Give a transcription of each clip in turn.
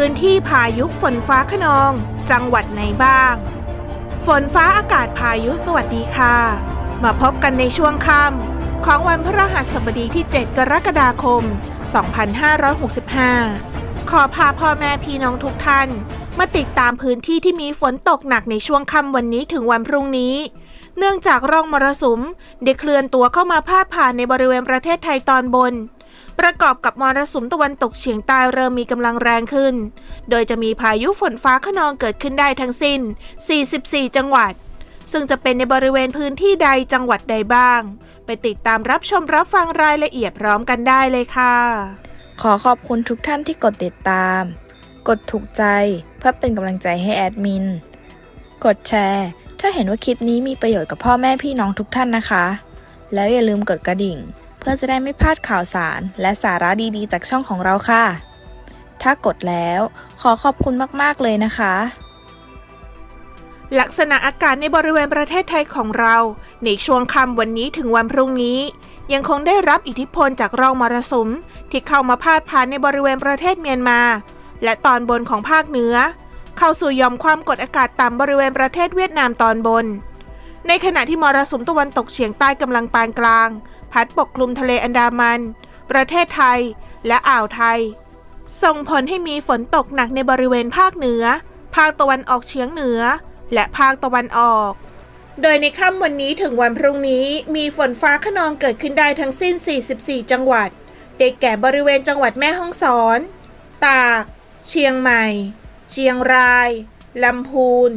พื้นที่พายุฝนฟ้าขนอง จังหวัดไหนบ้าง ฝนฟ้าอากาศพายุสวัสดีค่ะ มาพบกันในช่วงค่ำของวันพฤหัสบดีที่ 7 กรกฎาคม 2565 ขอพาพ่อแม่พี่น้องทุกท่าน มาติดตามพื้นที่ที่มีฝนตกหนักในช่วงค่ำวันนี้ถึงวันพรุ่งนี้เนื่องจากร่องมรสุมได้เคลื่อนตัวเข้ามาพาดผ่านในบริเวณประเทศไทยตอนบน ประกอบกับมรสุมตะวันตกเฉียงใต้เริ่มมีกำลังแรงขึ้น โดยจะมีพายุฝนฟ้าขนองเกิดขึ้นได้ทั้งสิ้น 44 จังหวัด ซึ่งจะเป็นในบริเวณพื้นที่ใดจังหวัดใดบ้าง ไปติดตามรับชมรับฟังรายละเอียดพร้อมกันได้เลยค่ะ ขอขอบคุณทุกท่านที่กดติดตาม กดถูกใจเพื่อเป็นกำลังใจให้แอดมิน กดแชร์ ถ้าเห็นว่าคลิปนี้มีประโยชน์กับพ่อแม่พี่น้องทุกท่านนะคะ แล้วอย่าลืมกดกระดิ่ง พื่อจะได้ไม่พลาดข่าวสาร และสาระดีๆ จากช่องของเราค่ะ ถ้ากดแล้วขอขอบคุณมากๆเลยนะคะ ลักษณะอากาศในบริเวณประเทศไทยของเรา ในช่วงค่ำวันนี้ถึงวันพรุ่งนี้ ยังคงได้รับอิทธิพลจากร่องมรสุมที่เข้ามาพาดผ่านในบริเวณประเทศเมียนมา และตอนบนของภาคเหนือ เข้าสู่ยอมความกดอากาศต่ำบริเวณประเทศเวียดนามตอนบน ในขณะที่มรสุมตะวันตกเฉียงใต้กำลังปานกลาง พัดปกคลุมทะเลอันดามัน ประเทศไทย และอ่าวไทย ส่งผลให้มีฝนตกหนักในบริเวณภาคเหนือ ภาคตะวันออกเฉียงเหนือ และภาคตะวันออก โดยในค่ำวันนี้ถึงวันพรุ่งนี้มีฝนฟ้าขนองเกิดขึ้นได้ทั้งสิ้น 44 จังหวัดได้แก่บริเวณจังหวัดแม่ฮ่องสอน ตาก เชียงใหม่ เชียงราย ลำพูน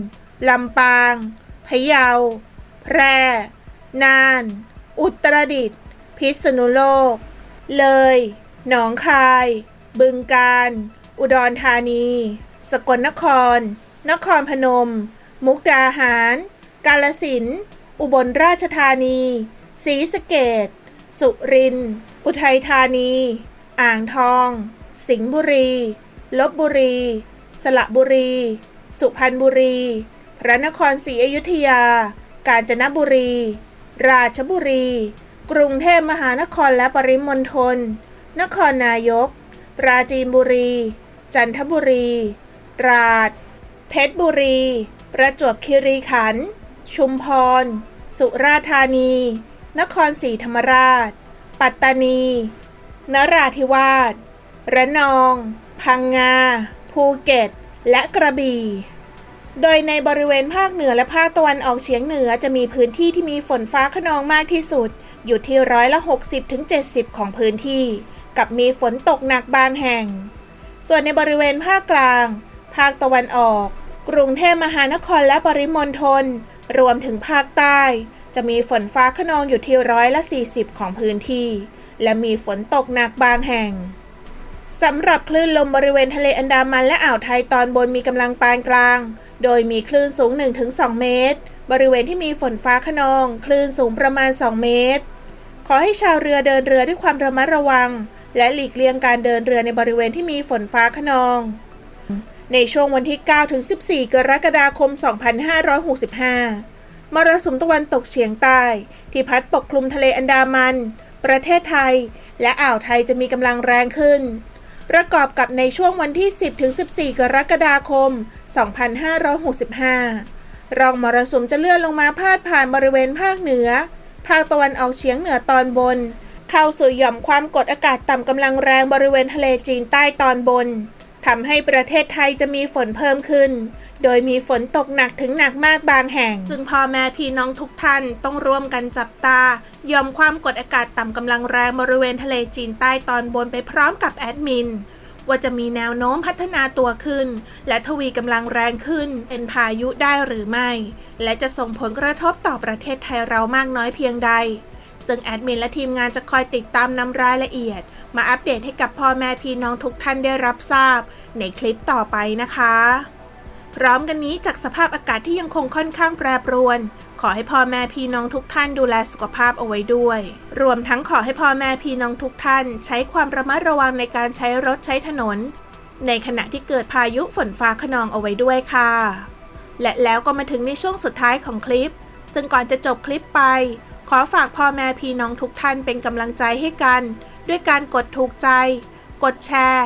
ลำปาง พะเยา แพร่ น่าน อุตรดิตถ์ พิษณุโลก เลย หนองคาย บึงกาฬ อุดรธานี สกลนคร นครพนม มุกดาหาร กาลสิน อุบลราชธานี ศรีสะเกดสุรินทร์อุทัยธานี อ่างทอง สิงห์บุรี ลบบุรี สระบุรี สุพรรณบุรี พระนครศรีอยุธยา กาญจนบุรี ราชบุรี กรุงเทพมหานครและปริมณฑล นครนายก ปราจีนบุรี จันทบุรี ตราด เพชรบุรี ประจวบคีรีขันธ์ ชุมพร สุราษฎร์ธานี นครศรีธรรมราช ปัตตานี นราธิวาส ระนอง พังงา ภูเก็ต และกระบี่โดยในบริเวณภาคเหนือและภาคตะวันออกเฉียงเหนือจะมีพื้นที่ที่มีฝนฟ้าขนองมากที่สุด อยู่ที่ร้อยละ 60-70 ของพื้นที่ กับมีฝนตกหนักบางแห่ง ส่วนในบริเวณภาคกลาง ภาคตะวันออก กรุงเทพมหานครและปริมณฑลรวมถึงภาคใต้ จะมีฝนฟ้าขนองอยู่ที่ร้อยละ 40 ของพื้นที่ และมีฝนตกหนักบางแห่งสำหรับคลื่นลมบริเวณทะเลอันดามันและอ่าวไทยตอนบนมีกำลังปานกลาง โดยมีคลื่นสูง 1-2 เมตร บริเวณที่มีฝนฟ้าขนอง คลื่นสูงประมาณ 2 เมตร ขอให้ชาวเรือเดินเรือด้วยความระมัดระวัง และหลีกเลี่ยงการเดินเรือในบริเวณที่มีฝนฟ้าขนอง ในช่วงวันที่ 9 ถึง 14 กรกฎาคม 2565 มรสุมตะวันตกเฉียงใต้ ที่พัดปกคลุมทะเลอันดามัน ประเทศไทย และอ่าวไทยจะมีกำลังแรงขึ้น ประกอบกับในช่วงวันที่ 10 ถึง 14 กรกฎาคม 2565 ร่องมรสุมจะเลื่อนลงมาพาดผ่านบริเวณภาคเหนือ ภาคตะวันออกเฉียงเหนือตอนบน เข้าสู่หย่อมความกดอากาศต่ำกำลังแรงบริเวณทะเลจีนใต้ตอนบนทำให้ประเทศไทยจะมีฝนเพิ่มขึ้น โดยมีฝนตกหนักถึงหนักมากบางแห่ง ซึ่งพ่อแม่พี่น้องทุกท่านต้องร่วมกันจับตา ยอมความกดอากาศต่ำกำลังแรงบริเวณทะเลจีนใต้ตอนบนไปพร้อมกับแอดมิน ว่าจะมีแนวโน้มพัฒนาตัวขึ้น และทวีกำลังแรงขึ้น เป็นพายุได้หรือไม่ และจะส่งผลกระทบต่อประเทศไทยเรามากน้อยเพียงใด ซึ่งแอดมินและทีมงานจะคอยติดตามนำรายละเอียด มาอัปเดตให้กับพ่อแม่พี่น้องทุกท่านได้รับทราบ ในคลิปต่อไปนะคะพร้อมกันนี้จากสภาพอากาศที่ยังคงค่อนข้างแปรปรวน ขอให้พ่อแม่พี่น้องทุกท่านดูแลสุขภาพเอาไว้ด้วย รวมทั้งขอให้พ่อแม่พี่น้องทุกท่าน ใช้ความระมัดระวังในการใช้รถใช้ถนน ในขณะที่เกิดพายุฝนฟ้าขนองเอาไว้ด้วยค่ะ และแล้วก็มาถึงในช่วงสุดท้ายของคลิป ซึ่งก่อนจะจบคลิปไป ขอฝากพ่อแม่พี่น้องทุกท่านเป็นกำลังใจให้กัน ด้วยการกดถูกใจ กดแชร์